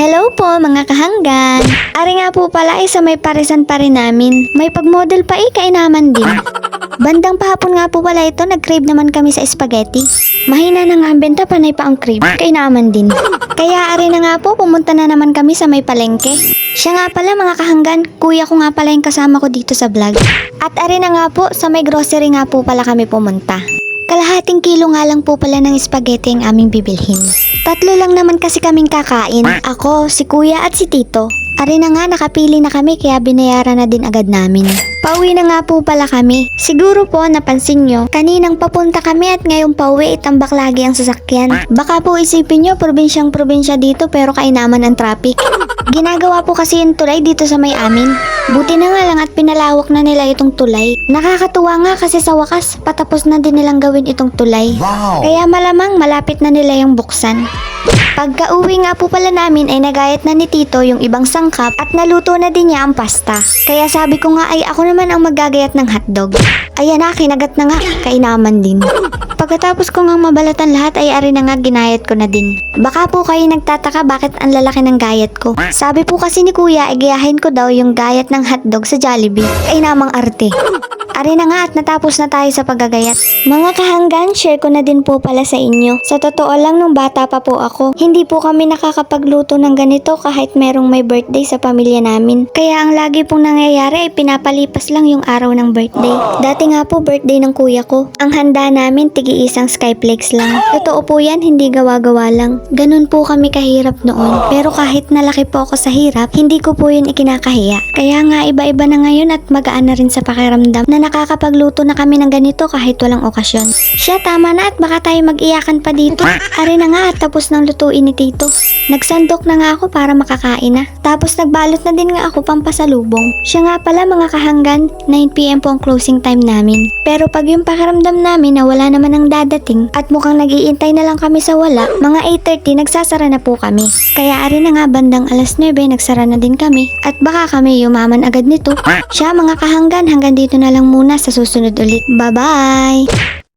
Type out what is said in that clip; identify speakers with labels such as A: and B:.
A: Hello po mga kahanggan. Ari nga po pala ay sa may parisan pa rin namin. May pagmodel pa eh, kainaman din. Bandang pahapon nga po pala ito, nag-crave naman kami sa spaghetti. Mahina na nga ang benta, panay pa ang crave. Kainaman din. Kaya ari na nga po, pumunta na naman kami sa may palengke. Siya nga pala mga kahanggan, kuya ko nga pala yung kasama ko dito sa vlog. At ari na nga po, sa may grocery nga po pala kami pumunta. Kalahating kilo nga lang po pala ng spaghetti ang aming bibilhin. Tatlo lang naman kasi kaming kakain. Ako, si kuya at si tito. Ari na nga, nakapili na kami kaya binayaran na din agad namin. Pauwi na nga po pala kami. Siguro po napansin nyo, kaninang papunta kami at ngayong pauwi itambak lagi ang sasakyan. Baka po isipin nyo, probinsyang probinsya dito pero kainaman ang traffic. Ginagawa po kasi yung tulay dito sa may amin. Buti na nga lang at pinalawak na nila itong tulay. Nakakatuwa nga kasi sa wakas, patapos na din nilang gawin itong tulay.
B: Wow!
A: Kaya malamang malapit na nila yung buksan. Pagka uwi nga po pala namin ay nagayat na ni Tito yung ibang sangkap at naluto na din niya ang pasta. Kaya sabi ko nga ay ako naman ang magagayat ng hotdog. Ayan na, kinagat na nga, kainaman din. Pagkatapos ko nga mabalatan lahat ay ari na nga ginayat ko na din. Baka po kayo nagtataka bakit ang lalaki ng gayat ko. Sabi po kasi ni kuya ay gayahin ko daw yung gayat ng hotdog sa Jollibee. Kainamang arte. Ari na nga at natapos na tayo sa paggagayat. Mga kahanggan, share ko na din po pala sa inyo. Sa totoo lang nung bata pa po ako, hindi po kami nakakapagluto ng ganito kahit merong may birthday sa pamilya namin. Kaya ang lagi pong nangyayari ay pinapalipas lang yung araw ng birthday. Dati nga po birthday ng kuya ko. Ang handa namin tigi isang skyplex lang. Totoo po yan, hindi gawa-gawa lang. Ganun po kami kahirap noon. Pero kahit nalaki po ako sa hirap, hindi ko po yun ikinakahiya. Kaya nga iba-iba na ngayon at magaan na rin sa pakiramdam na nakakapagluto na kami ng ganito kahit walang okasyon. Siya tama na at baka tayo mag-iyakan pa dito. Ari na nga at tapos ng lutuin ni Tito. Nagsandok na nga ako para makakain na. Tapos nagbalot na din nga ako pampasalubong. Siya nga pala mga kahanggan, 9pm po ang closing time namin. Pero pag yung pakiramdam namin na wala naman ang dadating at mukhang nagiintay na lang kami sa wala, mga 8.30 nagsasara na po kami. Kaya ari na nga bandang alas 9 nagsara na din kami at baka kami yumaman agad nito. Siya mga kahanggan hanggang dito na lang muna sa susunod ulit. Bye-bye!